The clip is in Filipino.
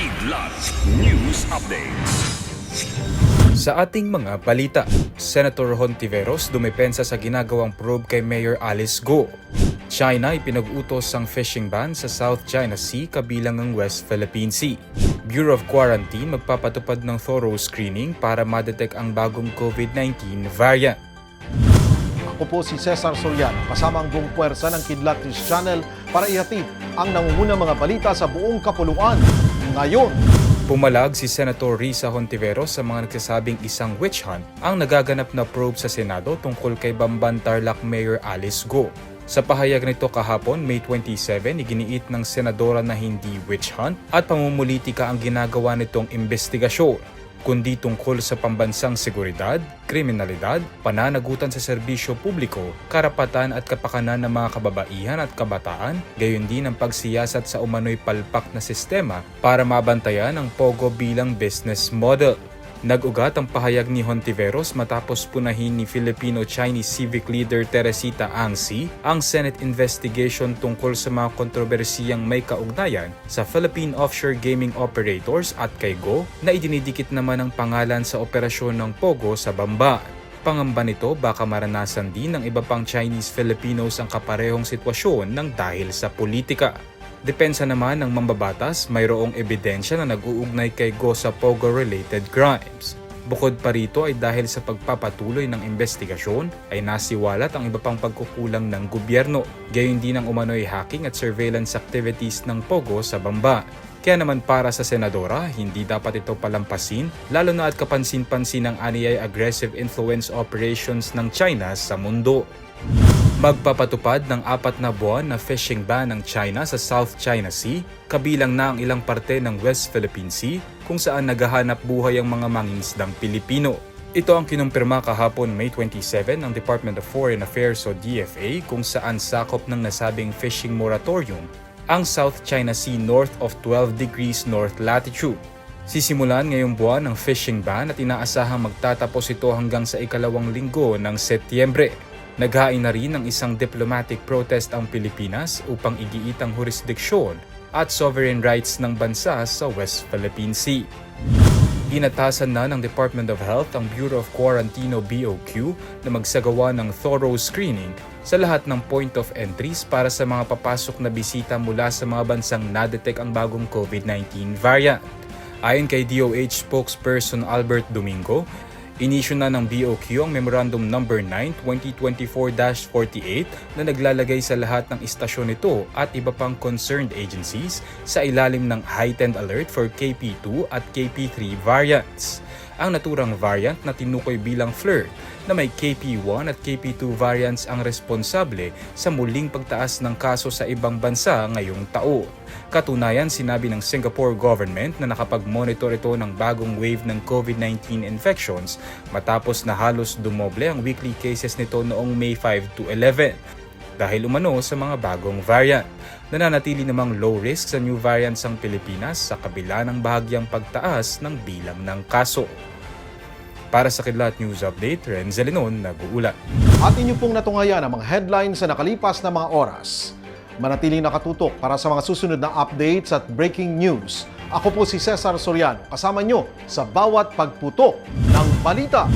Kidlat News Updates. Sa ating mga balita, Senator Hontiveros dumepensa sa ginagawang probe kay Mayor Alice Go. China ipinag-utos ang fishing ban sa South China Sea kabilang ang West Philippine Sea. Bureau of Quarantine magpapatupad ng thorough screening para madetect ang bagong COVID-19 variant. Ako po si Cesar Soriano, kasama ang buong puwersa ng Kidlat News Channel para ihatid ang nangungunang mga balita sa buong kapuluan. Ngayon, Pumalag si Senator Risa Hontiveros sa mga nagsasabing isang witch hunt ang nagaganap na probe sa Senado tungkol kay Bamban Tarlac Mayor Alice Go. Sa pahayag nito kahapon, May 27, iginiit ng senadora na hindi witch hunt at pamumulitika ang ginagawa nitong investigasyon kundi tungkol sa pambansang seguridad, kriminalidad, pananagutan sa serbisyo publiko, karapatan at kapakanan ng mga kababaihan at kabataan, gayon din ang pagsiyasat sa umano'y palpak na sistema para mabantayan ang POGO bilang business model. Nag-ugat ang pahayag ni Hontiveros matapos punahin ni Filipino-Chinese civic leader Teresita Angsi ang Senate investigation tungkol sa mga kontrobersiyang may kaugnayan sa Philippine Offshore Gaming Operators at kay Go na idinidikit naman ang pangalan sa operasyon ng Pogo sa Bamba. Pangamba nito baka maranasan din ng iba pang Chinese Filipinos ang kaparehong sitwasyon ng dahil sa politika. Depensa naman ng mambabatas, mayroong ebidensya na nag-uugnay kay Go sa Pogo-related crimes. Bukod pa rito ay dahil sa pagpapatuloy ng investigasyon ay nasiwalat ang iba pang pagkukulang ng gobyerno, gayon din ang umano'y hacking at surveillance activities ng Pogo sa Bamba. Kaya naman para sa senadora, hindi dapat ito palampasin, lalo na at kapansin-pansin ang aniyay aggressive influence operations ng China sa mundo. Magpapatupad ng apat na buwan na fishing ban ng China sa South China Sea, kabilang na ang ilang parte ng West Philippine Sea kung saan naghahanap buhay ang mga mangingisdang Pilipino. Ito ang kinumpirma kahapon May 27 ng Department of Foreign Affairs o DFA kung saan sakop ng nasabing fishing moratorium ang South China Sea north of 12 degrees north latitude. Sisimulan ngayong buwan ang fishing ban at inaasahang magtatapos ito hanggang sa ikalawang linggo ng Setyembre. Naghain na rin ng isang diplomatic protest ang Pilipinas upang igiit ang jurisdiksyon at sovereign rights ng bansa sa West Philippine Sea. Inatasan na ng Department of Health ang Bureau of Quarantine o BOQ na magsagawa ng thorough screening sa lahat ng point of entries para sa mga papasok na bisita mula sa mga bansang nadetect ang bagong COVID-19 variant. Ayon kay DOH spokesperson Albert Domingo, Inisyu na ng BOQ ang Memorandum No. 9 2024-48 na naglalagay sa lahat ng istasyon nito at iba pang concerned agencies sa ilalim ng heightened alert for KP2 at KP3 variants. Ang naturang variant na tinukoy bilang flirt na may KP1 at KP2 variants ang responsable sa muling pagtaas ng kaso sa ibang bansa ngayong taon. Katunayan, sinabi ng Singapore government na nakapag-monitor ito ng bagong wave ng COVID-19 infections matapos na halos dumoble ang weekly cases nito noong May 5 to 11 dahil umano sa mga bagong variant. Nananatili namang low risk sa new variants ang Pilipinas sa kabila ng bahagyang pagtaas ng bilang ng kaso. Para sa Kidlat News Update, Renzo Lenon nag-uulat. at inyo pong natungayan ang mga headlines sa nakalipas na mga oras. Manatiling nakatutok para sa mga susunod na updates at breaking news. Ako po si Cesar Soriano, kasama nyo sa bawat pagputok ng balita.